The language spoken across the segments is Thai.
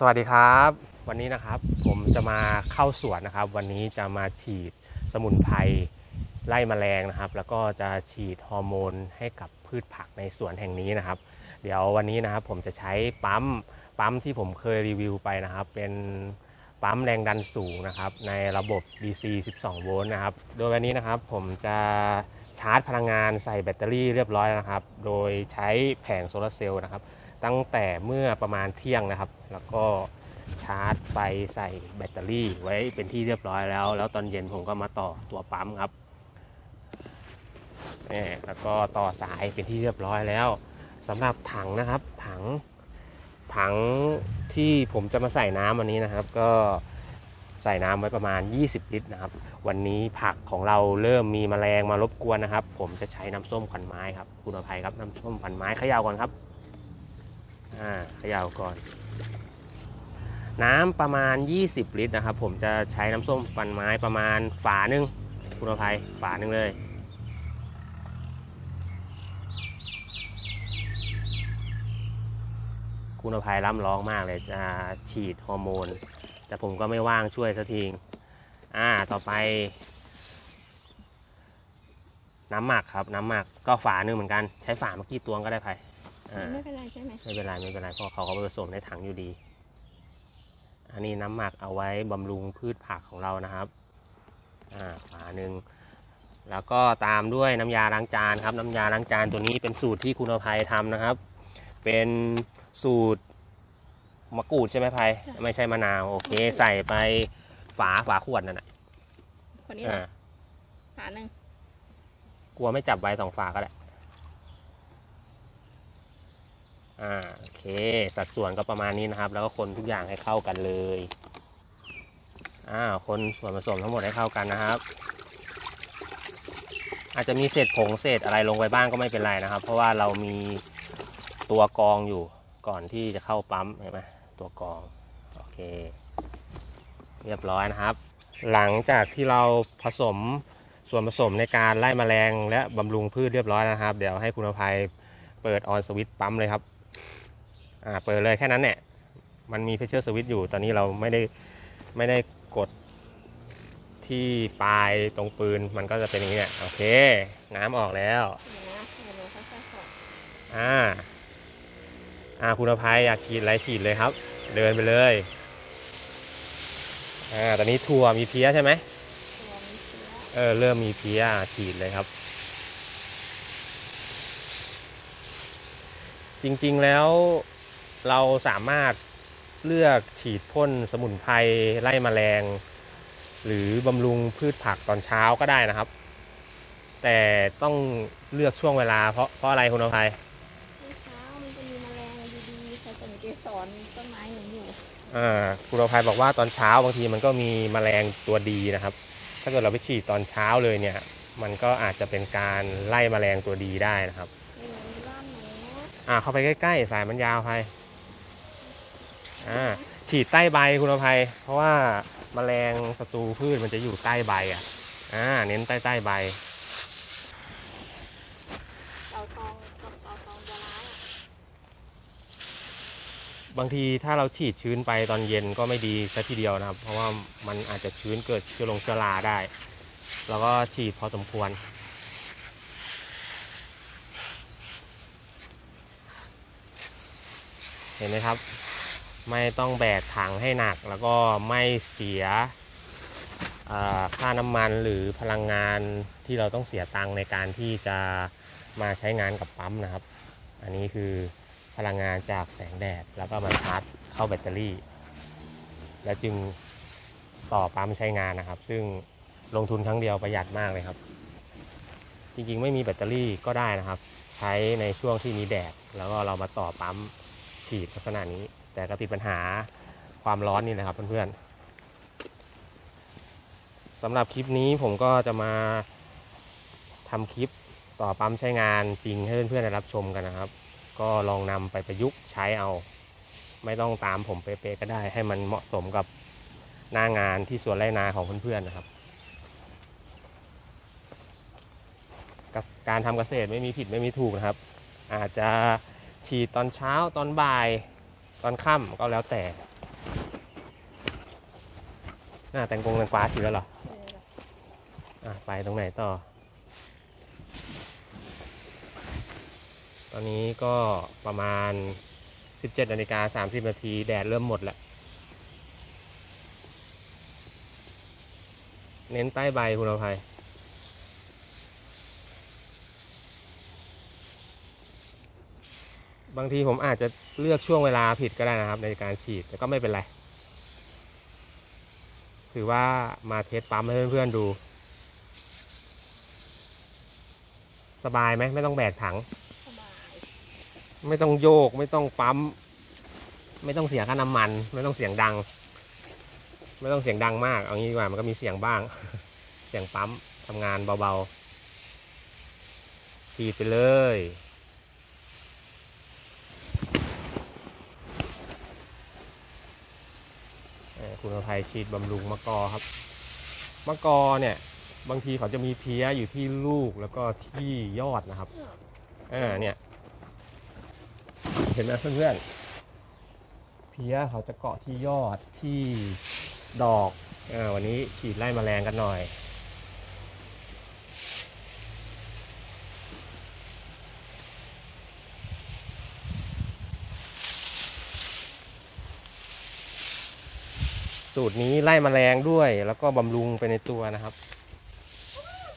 สวัสดีครับ วันนี้นะครับผมจะมาเข้าสวนนะครับ วันนี้จะมาฉีดสมุนไพรไล่แมลงนะครับ แล้วก็จะฉีดฮอร์โมนให้กับพืชผักในสวนแห่งนี้นะครับ เดี๋ยววันนี้นะครับผมจะใช้ปั๊มปั๊มที่ผมเคยรีวิวไปนะครับ เป็นปั๊มแรงดันสูงนะครับ ในระบบ DC 12 โวลต์นะครับ โดยวันนี้นะครับผมจะชาร์จพลังงานใส่แบตเตอรี่เรียบร้อยนะครับ โดยใช้แผงโซลาเซลล์นะครับ ตั้งแต่เมื่อประมาณเที่ยงนะครับ แล้วก็ชาร์จไฟใส่แบตเตอรี่ไว้เป็นที่เรียบร้อยแล้ว แล้วตอนเย็นผมก็มาต่อตัวปั๊มครับนี่แล้วก็ต่อสายเป็นที่เรียบร้อยแล้วสำหรับถังนะครับ ถังถังที่ผมจะมาใส่น้ำวันนี้นะครับ ก็ใส่น้ำไว้ประมาณ 20 ลิตรนะครับ วันนี้ผักของเราเริ่มมีแมลงมารบกวนนะครับ ผมจะใช้น้ำส้มขวัญไม้ครับ คุณอภัยครับน้ำส้มขวัญไม้เขย่าก่อนครับ อ่าเขย่าก่อน น้ำประมาณ 20 ลิตรนะครับ ผมจะใช้น้ำส้มฟันไม้ประมาณฝาหนึ่งคุณอภัยฝาหนึ่งเลยคุณอภัยร่ำร้องมากเลยจะฉีดฮอร์โมน แต่ผมก็ไม่ว่างช่วยสักทีอ่าต่อไป น้ำหมักครับ น้ำหมักก็ฝาหนึ่งเหมือนกัน ใช้ฝาเมื่อกี้ตวงก็ได้ภัย ไม่เป็นไรใช่ไหมไม่เป็นไรไม่เป็นไรเพราะเขาก็ไปผสมในถังอยู่ดี อันนี้น้ำหมักเอาไว้บำรุงพืชผักของเรานะครับอ่าฝาหนึ่งแล้วก็ตามด้วยน้ำยาล้างจานครับ น้ำยาล้างจานตัวนี้เป็นสูตรที่คุณอภัยทำนะครับ เป็นสูตรมะกรูดใช่ไหมภัยไม่ใช่มะนาวโอเค ใส่ไปฝาฝาขวดนั่นแหะคนนี้เหรอ่าอฝาหนึ่งกลัวไม่จับใบสองฝาก็ได้ อ่าโอเค สัดส่วนก็ประมาณนี้นะครับ แล้วก็คนทุกอย่างให้เข้ากันเลยอ่าคนส่วนผสมทั้งหมดให้เข้ากันนะครับ อาจจะมีเศษผงเศษอะไรลงไปบ้างก็ไม่เป็นไรนะครับ เพราะว่าเรามีตัวกองอยู่ก่อนที่จะเข้าปั๊มเห็นไหมตัวกองโอเค เรียบร้อยนะครับ หลังจากที่เราผสมส่วนผสมในการไล่แมลงและบำรุงพืชเรียบร้อยนะครับ เดี๋ยวให้คุณอภัยเปิดออนสวิตช์ปั๊มเลยครับ อ่าเปิดเลยแค่นั้นเนี่ยมันมีเพชเชอร์สวิตช์อยู่ ตอนนี้เราไม่ได้ไม่ได้กดที่ปลายตรงปืนมันก็จะเป็นอย่างนี้เนี่ยโอเค น้ำออกแล้วอ่าอ่าคุณภัยอยากฉีดอะไรฉีดเลยครับ เดินไปเลยอ่าตอนนี้ถั่วมีเพี้ยใช่ไหมเอเออเริ่มมีเพี้ยฉีดเลยครับ จริงๆแล้ว เราสามารถเลือกฉีดพ่นสมุนไพรไล่แมลง หรือบำรุงพืชผักตอนเช้าก็ได้นะครับ แต่ต้องเลือกช่วงเวลาเพราะเพราะอะไรคุณอภัยเมื่อเช้ามันจะมีแมลงดีๆใส่ต้นเกสรต้นไม้หนูอยู่อ่าคุณอภัยบอกว่าตอนเช้าบางทีมันก็มีแมลงตัวดีนะครับ ถ้าเกิดเราไปฉีดตอนเช้าเลยเนี่ย มันก็อาจจะเป็นการไล่แมลงตัวดีได้นะครับหนูบ้านหนูอ่าเข้าไปใกล้ๆสายมันยาวไป อ่าฉีดใต้ใบคุณอภัย เพราะว่าแมลงศัตรูพืชมันจะอยู่ใต้ใบอะอ่าเน้นใต้ใต้ใบเตาทองกับเตาทองจะร้ายอะบางทีถ้าเราฉีดชื้นไปตอนเย็นก็ไม่ดีซะทีเดียวนะครับ เพราะว่ามันอาจจะชื้นเกิดเชื้อลงเชื้อราได้ แล้วก็ฉีดพอสมควร เห็นไหมครับ ไม่ต้องแบกถังให้หนัก แล้วก็ไม่เสียค่าน้ำมันหรือพลังงานที่เราต้องเสียตังค์ในการที่จะมาใช้งานกับปั๊มนะครับ อันนี้คือพลังงานจากแสงแดด แล้วก็มาชาร์จเข้าแบตเตอรี่ แล้วจึงต่อปั๊มใช้งานนะครับ ซึ่งลงทุนครั้งเดียวประหยัดมากเลยครับ จริงๆ ไม่มีแบตเตอรี่ก็ได้นะครับ ใช้ในช่วงที่มีแดด แล้วก็เรามาต่อปั๊มฉีดลักษณะนี้ แต่ก็ติดปัญหาความร้อนนี่แหละครับเพื่อนๆสำหรับคลิปนี้ผมก็จะมาทำคลิปต่อปั๊มใช้งานจริงให้เพื่อนๆได้รับชมกันนะครับ ก็ลองนำไปประยุกต์ใช้เอา ไม่ต้องตามผมเป๊ะๆก็ได้ ให้มันเหมาะสมกับหน้างานที่สวนไร่นาของเพื่อนๆนะครับกับการทำเกษตรไม่มีผิดไม่มีถูกนะครับ อาจจะฉีดตอนเช้าตอนบ่าย ตอนค่ำก็แล้วแต่น่าแตงกงแตงกวาสิแล้วหรอไปตรงไหนต่อ ตอนนี้ก็ประมาณ 17นาฬิกา30นาทีแดดเริ่มหมดแล้ว เน้นใต้ใบคุณอภัย บางทีผมอาจจะเลือกช่วงเวลาผิดก็ได้นะครับ ในการฉีดแต่ก็ไม่เป็นไร ถือว่ามาเทสปั๊มให้เพื่อนๆดู สบายไหมไม่ต้องแบกถังสบายไม่ต้องโยก ไม่ต้องปั๊ม ไม่ต้องเสียค่าน้ำมัน ไม่ต้องเสียงดัง ไม่ต้องเสียงดังมากเอางี้ดีกว่ามันก็มีเสียงบ้าง เสียงปั๊มทำงานเบาๆฉีดไปเลยเอ่อ คุณอภัยฉีดบำรุงมะกอครับ มะกอเนี่ยบางทีเขาจะมีเพี้ยอยู่ที่ลูกแล้วก็ที่ยอดนะครับเอออ่าเนี่ย เห็นไหมเพื่อนๆเพี้ยเขาจะเกาะที่ยอดที่ดอกอ่าวันนี้ฉีดไล่แมลงกันหน่อย สูตรนี้ไล่แมลงด้วย แล้วก็บำรุงไปในตัวนะครับ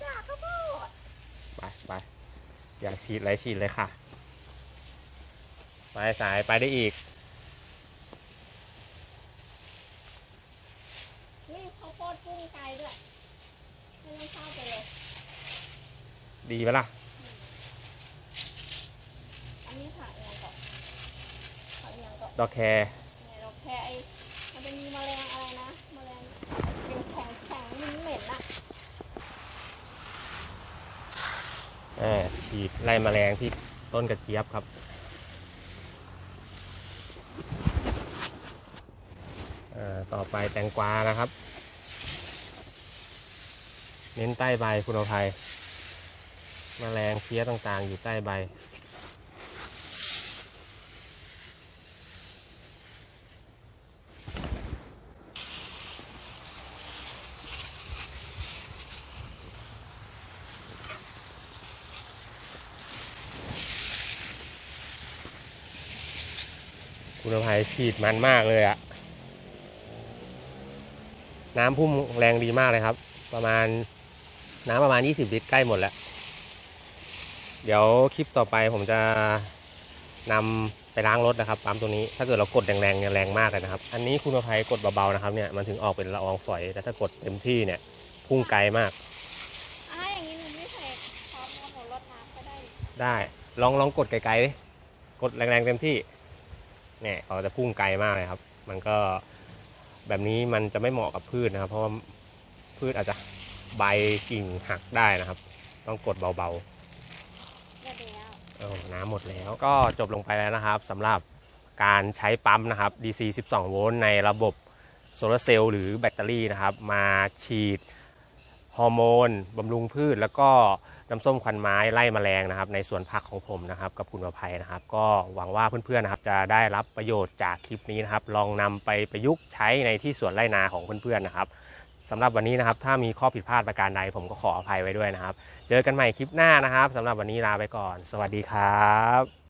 จากข้าวโพดไปไปอยากฉีดอะไรฉีดเลยค่ะ ไปสายไปได้อีก นี่ข้าวโพดกุ้งไก่ด้วยไม่ต้องเข้าไปเลย ดีไหมล่ะ อันนี้ผักยังก่อนผักยังก่อนดอกแคร์เนี่ยเราแค่ไอ้มันจะมีแมลงอะไรนะแมลงเป็นแข็งแข็งๆมันเหม็นอะ อ่า ฉีดไล่แมลงที่ต้นกระเจี๊ยบครับ ต่อไปแตงกวานะครับ เน้นใต้ใบคุณอภัยแมลงเพี้ยต่างๆ อยู่ใต้ใบ คุณอภัยฉีดมันมากเลยอะน้ำพุ่มแรงดีมากเลยครับ ประมาณน้ำประมาณ 20 ลิตรใกล้หมดแล้ว เดี๋ยวคลิปต่อไปผมจะนำไปล้างรถนะครับปั๊มตัวนี้ ถ้าเกิดเรากดแรงๆเนี่ยแรงมากเลยนะครับ อันนี้คุณอภัยกดเบาๆนะครับเนี่ยมันถึงออกเป็นละอองฝอยแต่ถ้ากดเต็มที่เนี่ยพุ่งไกลมากอะอย่างนี้หนูไม่ใส่พร้อมกับหนูรดน้ำก็ได้ ได้ลองลองกดไกลๆดิกดแรงๆเต็มที่ เนี่ยเขาจะพุ่งไกลมากเลยครับ มันก็แบบนี้มันจะไม่เหมาะกับพืชนะครับ เพราะว่าพืชอาจจะใบกิ่งหักได้นะครับ ต้องกดเบาก็ดีแล้วๆเอาน้ำหมดแล้วก็จบลงไปแล้วนะครับสำหรับการใช้ปั๊มนะครับ DC 12 โวลต์ในระบบโซลาร์เซลล์หรือแบตเตอรี่นะครับ มาฉีดฮอร์โมนบำรุงพืชแล้วก็ น้ำส้มควันไม้ไล่แมลงนะครับ ในสวนผักของผมนะครับ กับคุณประภัยนะครับ ก็หวังว่าเพื่อนๆนะครับ จะได้รับประโยชน์จากคลิปนี้นะครับ ลองนำไปประยุกต์ใช้ในที่สวนไร่นาของเพื่อนๆนะครับสำหรับวันนี้นะครับ ถ้ามีข้อผิดพลาดประการใดผมก็ขออภัยไว้ด้วยนะครับ เจอกันใหม่คลิปหน้านะครับสำหรับวันนี้ลาไปก่อน สวัสดีครับ